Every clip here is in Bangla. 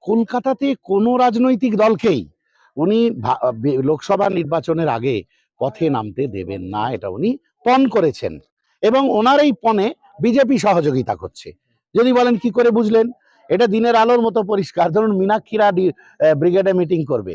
কলকাতাতে কোনো রাজনৈতিক দলকেই উনি লোকসভা নির্বাচনের আগে পথে নামতে দেবেন না, এটা উনি পণ করেছেন। এবং ওনার এই পণে বিজেপি সহযোগিতা করছে। যদি বলেন কি করে বুঝলেন? এটা দিনের আলোর মতো পরিষ্কার। ধরুন মীনাক্ষীরা ব্রিগেডে মিটিং করবে।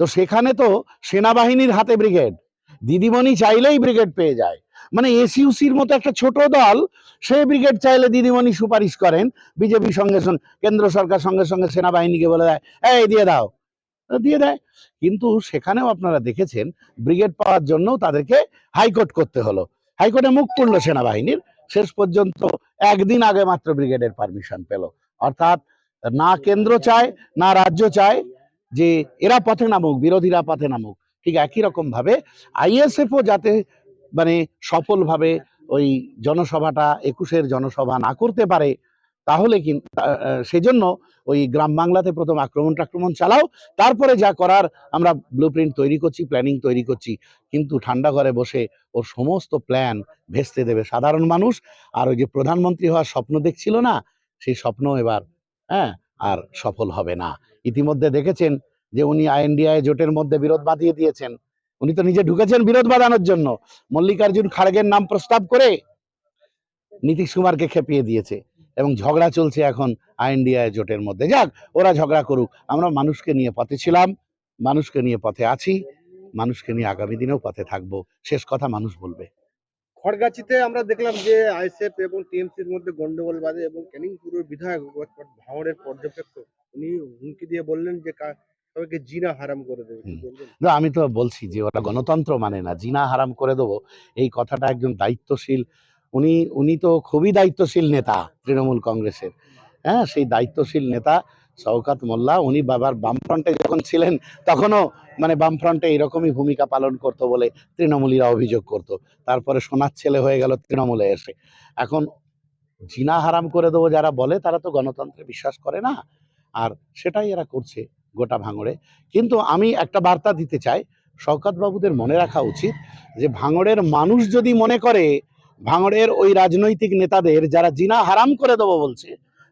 তো সেখানে তো সেনাবাহিনীর হাতে ব্রিগেড। দিদিমণি চাইলেই ব্রিগেড পেয়ে যায়। মানে এসইউসির মতো একটা ছোট দল, সে ব্রিগেড চাইলে দিদিমণি সুপারিশ করেন বিজেপি সঙ্গে কেন্দ্র সরকার সঙ্গে সঙ্গে সেনাবাহিনীকে বলে দেয়, এই, দিয়ে দাও। দিয়ে দেয়। কিন্তু সেখানেও আপনারা দেখেছেন, ব্রিগেড পাওয়ার জন্য তাদেরকে হাইকোর্ট করতে হলো। হাইকোর্টে মুখ পড়ল সেনাবাহিনীর, শেষ পর্যন্ত একদিন আগে মাত্র ব্রিগেডের পারমিশন পেল। অর্থাৎ না কেন্দ্র চায়, না রাজ্য চায়, যে এরা পথে নামুক, বিরোধীরা পথে নামুক, ঠিক একই রকম ভাবে আইএসএফও যাতে মানে সফলভাবে ওই জনসভাটা একুশের জনসভা না করতে পারে তাহলে কিন্তু সেজন্য ওই গ্রাম বাংলাতে প্রথম আক্রমণ টাক্রমণ চালাও তারপরে যা করার আমরা ব্লু তৈরি করছি প্ল্যানিং তৈরি করছি। কিন্তু ঠান্ডা ঘরে বসে ওর সমস্ত প্ল্যান ভেস্তে দেবে সাধারণ মানুষ। আর ওই যে প্রধানমন্ত্রী হওয়ার স্বপ্ন দেখছিল না সেই স্বপ্ন এবার হ্যাঁ আর সফল হবে না। ইতিমধ্যে দেখেছেন যে উনি আইএনডিআই জোটের মধ্যে বিরোধ বাঁধিয়ে দিয়েছেন। উনি তো নিজে ঢুকেছেন বিরোধ বাঁধানোর জন্য। মল্লিকার্জুন খাড়গের নাম প্রস্তাব করে নীতিশ কুমারকে খেপিয়ে দিয়েছে এবং ঝগড়া চলছে এখন আইএনডিআই জোটের মধ্যে। যাক, ওরা ঝগড়া করুক। আমরা মানুষকে নিয়ে পথে ছিলাম, মানুষকে নিয়ে পথে আছি, মানুষকে নিয়ে আগামী দিনেও পথে থাকব। শেষ কথা মানুষ বলবে। খড়গাছিতে আমরা দেখলাম যে আইএসএফ এবং টিএমসির মধ্যে গন্ডগোল বাজে এবং ক্যানিংপুরের বিধায়ক ভাঙড়ের পর্যবেক্ষক, উনি হুমকি দিয়ে বললেন যে জিনা হারাম করে দেবে? না, আমি তো বলছি যে ওরা গণতন্ত্র মানে না জিনা হারাম করে দেবো। এই কথাটা একজন দায়িত্বশীল উনি উনি তো খুবই দায়িত্বশীল নেতা তৃণমূল কংগ্রেসের। হ্যাঁ সেই দায়িত্বশীল নেতা শওকাত মোল্লা উনি বাবার বামফ্রন্টে যখন ছিলেন তখনও মানে বামফ্রন্টে এরকমই ভূমিকা পালন করতো বলে তৃণমূলীরা অভিযোগ করতো। তারপরে সোনার ছেলে হয়ে গেল তৃণমূলে এসে। এখন জিনা হারাম করে দেবো যারা বলে তারা তো গণতন্ত্রে বিশ্বাস করে না। আর সেটাই এরা করছে। গোটা ভাঙড়ে। কিন্তু আমি একটা বার্তা দিতে চাই বাবুদের মনে রাখা উচিত যে, ভাঙড়ের মানুষ যদি মনে করে, ভাঙড়ের ওই রাজনৈতিক নেতাদের যারা জিনা হারাম করে দেবো বলছে,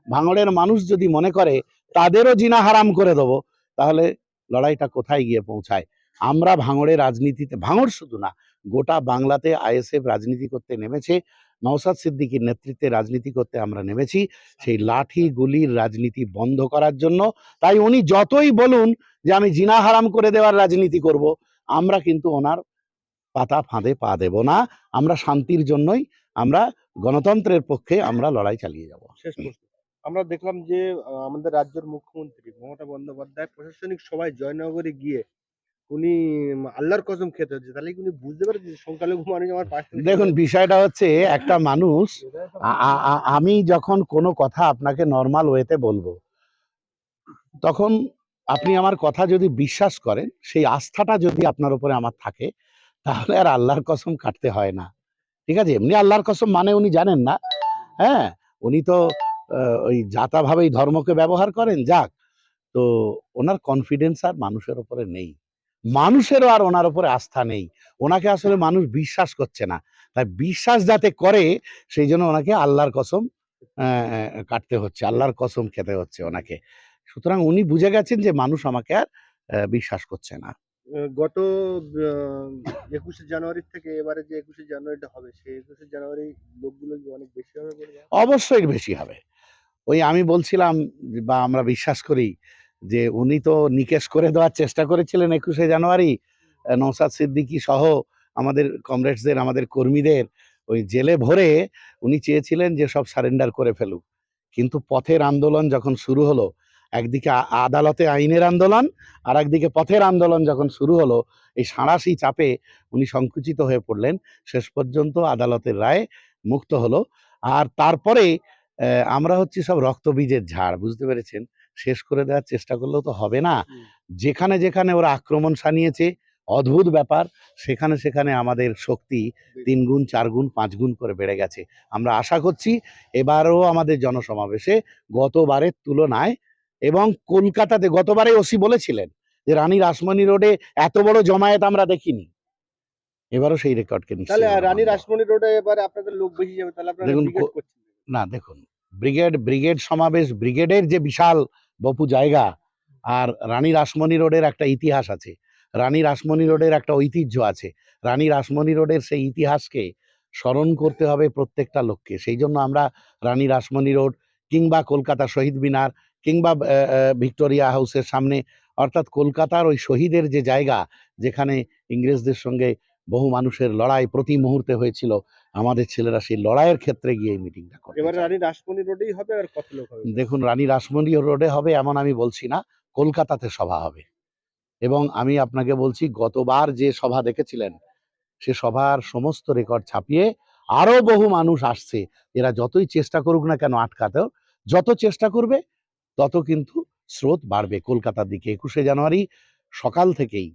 ভাঙড়ের মানুষ যদি মনে করে, তাদেরও জিনা হারাম করে দেবো, তাহলে লড়াইটা কোথায় গিয়ে পৌঁছায়? আমরা ভাঙড়ে রাজনীতিতে, ভাঙড় শুধু না, গোটা বাংলাতে আইএসএফ রাজনীতি করতে নেমেছে নওসাদ সিদ্দিকীর নেতৃত্বে রাজনীতি করতে আমরা নেমেছি। সেই লাঠি গুলির রাজনীতি বন্ধ করার জন্য। তাই উনি যতই বলুন যে আমি জিনা হারাম করে দেওয়ার রাজনীতি করব, আমরা কিন্তু ওনার পাতা ফাঁদে পা দেব না। আমরা শান্তির জন্যই আমরা গণতন্ত্রের পক্ষে আমরা লড়াই চালিয়ে যাব। আমরা দেখলাম যে আমাদের রাজ্যের মুখ্যমন্ত্রী মমতা বন্দ্যোপাধ্যায় প্রশাসনিক সভায় জয়নগরে গিয়ে উনি আল্লাহর কসম খেতে হচ্ছে। তাহলে উনি বুঝতে পারে যে সংখ্যালঘু মানুষ আমার পাশ দেখুন বিষয়টা হচ্ছে একটা মানুষ আমি যখন কোনো কথা আপনাকে নর্মাল ওয়েতে বলব তখন আপনি আমার কথা যদি বিশ্বাস করেন সেই আস্থাটা যদি আপনার উপরে আমার থাকে তাহলে আর আল্লাহর কসম কাটতে হয় না। ঠিক আছে? এমনি আল্লাহর কসম মানে উনি জানেন না। হ্যাঁ? উনি তো ওই জাতাভাবেই ধর্মকে ব্যবহার করেন যাক। তো ওনার কনফিডেন্স আর মানুষের উপরে নেই। মানুষেরও আর ওনার উপরে আস্থা নেই। ওনাকে আসলে মানুষ বিশ্বাস করছে না। তাই বিশ্বাস যাতে করে সেই জন্য ওনাকে আল্লাহর কসম কাটতে হচ্ছে আল্লাহর কসম খেতে হচ্ছে ওনাকে। সুতরাং উনি বুঝে গেছেন যে মানুষ আমাকে আর বিশ্বাস করছে না। গত একুশে জানুয়ারি থেকে এবারে যে একুশে জানুয়ারিটা হবে সেই একুশে জানুয়ারি লোকগুলো কি অনেক বেশি হবে? অবশ্যই বেশি হবে। ওই আমি বলছিলাম বা আমরা বিশ্বাস করি যে উনি তো নিকেশ করে দেওয়ার চেষ্টা করেছিলেন একুশে জানুয়ারি। নওশাদ সিদ্দিকী সহ আমাদের কমরেডসদের, আমাদের কর্মীদের ওই জেলে ভরে উনি চেয়েছিলেন যে সব সারেন্ডার করে ফেলুক। কিন্তু পথের আন্দোলন যখন শুরু হলো, একদিকে আদালতে আইনের আন্দোলন আর একদিকে পথের আন্দোলন যখন শুরু হলো, এই সাঁড়াশি চাপে উনি সংকুচিত হয়ে পড়লেন। শেষ পর্যন্ত আদালতের রায় মুক্ত হলো। আর তারপরে আমরা হচ্ছি সব রক্তবীজের ঝাড়, বুঝতে পেরেছেন? শেষ করে দেওয়ার চেষ্টা করলেও তো হবে না। যেখানে যেখানে ওরা আক্রমণ সানিয়েছে অদ্ভুত ব্যাপার সেখানে সেখানে আমাদের শক্তি তিন গুণ চার গুণ পাঁচ গুণ করে বেড়ে গেছে। আমরা আশা করছি এবারও আমাদের জনসমাবেশে গতবারের তুলনায় এবং কলকাতাতে গতবারে ওসি বলেছিলেন যে রানী রাসমণি রোডে এত বড় জমায়েত আমরা দেখিনি। এবারও সেই রেকর্ডকে তাহলে রানী রাসমণি রোডে এবারে আপনাদের লোক বেশি যাবে তাহলে আপনারা দেখুন, না দেখুন ব্রিগেড ব্রিগেড সমাবেশ ব্রিগেডের যে বিশাল বপু জায়গা। আর রানী রাসমণি রোডের একটা ইতিহাস আছে। রানী রাসমণি রোডের একটা ঐতিহ্য আছে। রানী রাসমণি রোডের সেই ইতিহাসকে স্মরণ করতে হবে প্রত্যেকটা লোককে। সেই জন্য আমরা রানী রাসমণি রোড কিংবা কলকাতা শহীদ মিনার কিংবা ভিক্টোরিয়া হাউসের সামনে, অর্থাৎ কলকাতার ওই শহীদের যে জায়গা, যেখানে ইংরেজদের সঙ্গে বহু মানুষের লড়াই প্রতি মুহূর্তে হয়েছিল। আমাদের ছেলেরা সেই লড়াইয়ের ক্ষেত্রে গিয়ে এই মিটিংটা করে এবারে রানী রাসমণি রোডেই হবে আর কত লোক হবে? দেখুন রানী রাসমণি রোডে হবে এমন আমি বলছি না কলকাতাতে সভা হবে। এবং আমি আপনাকে বলছি গতবার যে সভা দেখেছিলেন সে সভার সমস্ত রেকর্ড ছাপিয়ে আরও বহু মানুষ আসছে। এরা যতই চেষ্টা করুক না কেন আটকাতেও যত চেষ্টা করবে তত কিন্তু স্রোত বাড়বে কলকাতার দিকে। একুশে জানুয়ারি সকাল থেকেই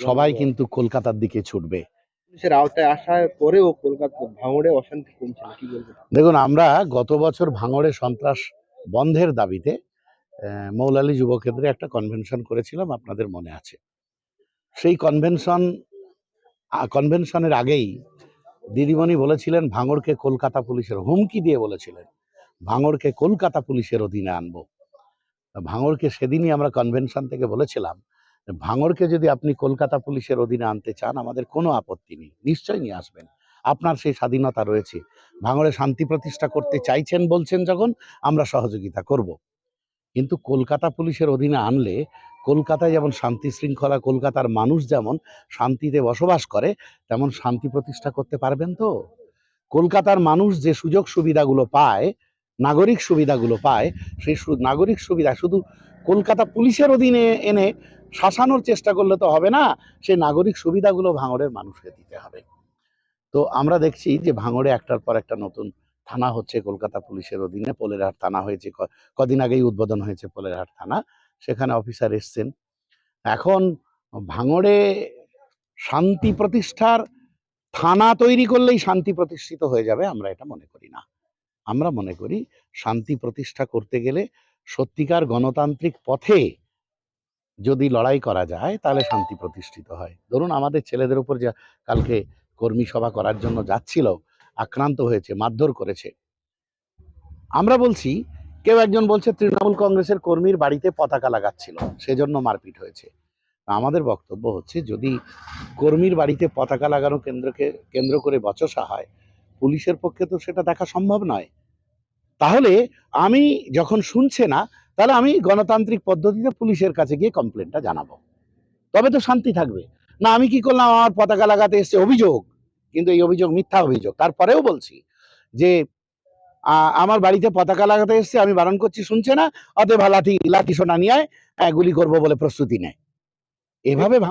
সবাই কিন্তু কলকাতার দিকে ছুটবে। পুলিশের আওতায় আসার পরেও কলকাতা ভাঙড়ে অশান্তি কমছে কি বলবেন? দেখুন আমরা গত বছর ভাঙড়ে সন্ত্রাস বন্ধের দাবিতে মৌলালী যুব কেন্দ্রে একটা কনভেনশন করেছিলাম আপনাদের মনে আছে। সেই কনভেনশন কনভেনশনের আগেই দিদিমণি বলেছিলেন ভাঙড়কে কলকাতা পুলিশের হুমকি দিয়ে বলেছিলেন ভাঙড়কে কলকাতা পুলিশের অধীনে আনব। ভাঙড়কে সেদিনই আমরা কনভেনশন থেকে বলেছিলাম যে ভাঙড়কে যদি আপনি কলকাতা পুলিশের অধীনে আনতে চান, আমাদের কোনো আপত্তি নেই। নিশ্চয়ই নিয়ে আসবেন। আপনার সেই স্বাধীনতা রয়েছে। ভাঙড়ে শান্তি প্রতিষ্ঠা করতে চাইছেন বলছেন যখন, আমরা সহযোগিতা করব। কিন্তু কলকাতা পুলিশের অধীনে আনলে, কলকাতায় যেমন শান্তি শৃঙ্খলা, কলকাতার মানুষ যেমন শান্তিতে বসবাস করে, তেমন শান্তি প্রতিষ্ঠা করতে পারবেন তো? কলকাতার মানুষ যে সুযোগ সুবিধাগুলো পায়, নাগরিক সুবিধাগুলো পায়, সেই নাগরিক সুবিধা শুধু কলকাতা পুলিশের অধীনে এনে শাসানোর চেষ্টা করলে তো হবে না, সেই নাগরিক সুবিধাগুলো ভাঙড়ের মানুষকে দিতে হবে। তো আমরা দেখছি যে ভাঙড়ে একটার পর একটা নতুন থানা হচ্ছে, কলকাতা পুলিশের অধীনে। পোলেরহাট থানা হয়েছে কদিন আগেই উদ্বোধন হয়েছে পোলেরহাট থানা। সেখানে অফিসার এসছেন। এখন ভাঙড়ে শান্তি প্রতিষ্ঠার থানা তৈরি করলেই শান্তি প্রতিষ্ঠিত হয়ে যাবে, আমরা এটা মনে করি না। আমরা মনে করি শান্তি প্রতিষ্ঠা করতে গেলে সত্যিকার গণতান্ত্রিক পথে যদি লড়াই করা যায়, তাহলে শান্তি প্রতিষ্ঠিত হয়। ধরুন আমাদের ছেলেদের উপর যা কালকে কর্মী সভা করার জন্য যাচ্ছিল, আক্রান্ত হয়েছে, মারধর করেছে। আমরা বলছি, কেউ একজন বলছে তৃণমূল কংগ্রেসের কর্মীর বাড়িতে পতাকা লাগাচ্ছিল, সেজন্য মারপিট হয়েছে। আমাদের বক্তব্য হচ্ছে, যদি কর্মীর বাড়িতে পতাকা লাগানো কেন্দ্রকে, কেন্দ্র করে বচসা হয়, পুলিশের পক্ষে তো সেটা দেখা সম্ভব নয়। তাহলে আমি যখন শুনছে না তাহলে আমি গণতান্ত্রিক পদ্ধতিতে পুলিশের কাছে গিয়ে কমপ্লেনটা জানাব। তবে তো শান্তি থাকবে। না, আমি কি করলাম? আমার পতাকা লাগাতে এসছে অভিযোগ। কিন্তু এই অভিযোগ মিথ্যা অভিযোগ। তারপরেও বলছি যে আমার বাড়িতে পতাকা লাগাতে এসছে, আমি বারণ করছি, শুনছে না? অতএব লাঠি লাঠি সোনা নিয়ে গুলি করব বলে প্রস্তুতি নেয়। এভাবে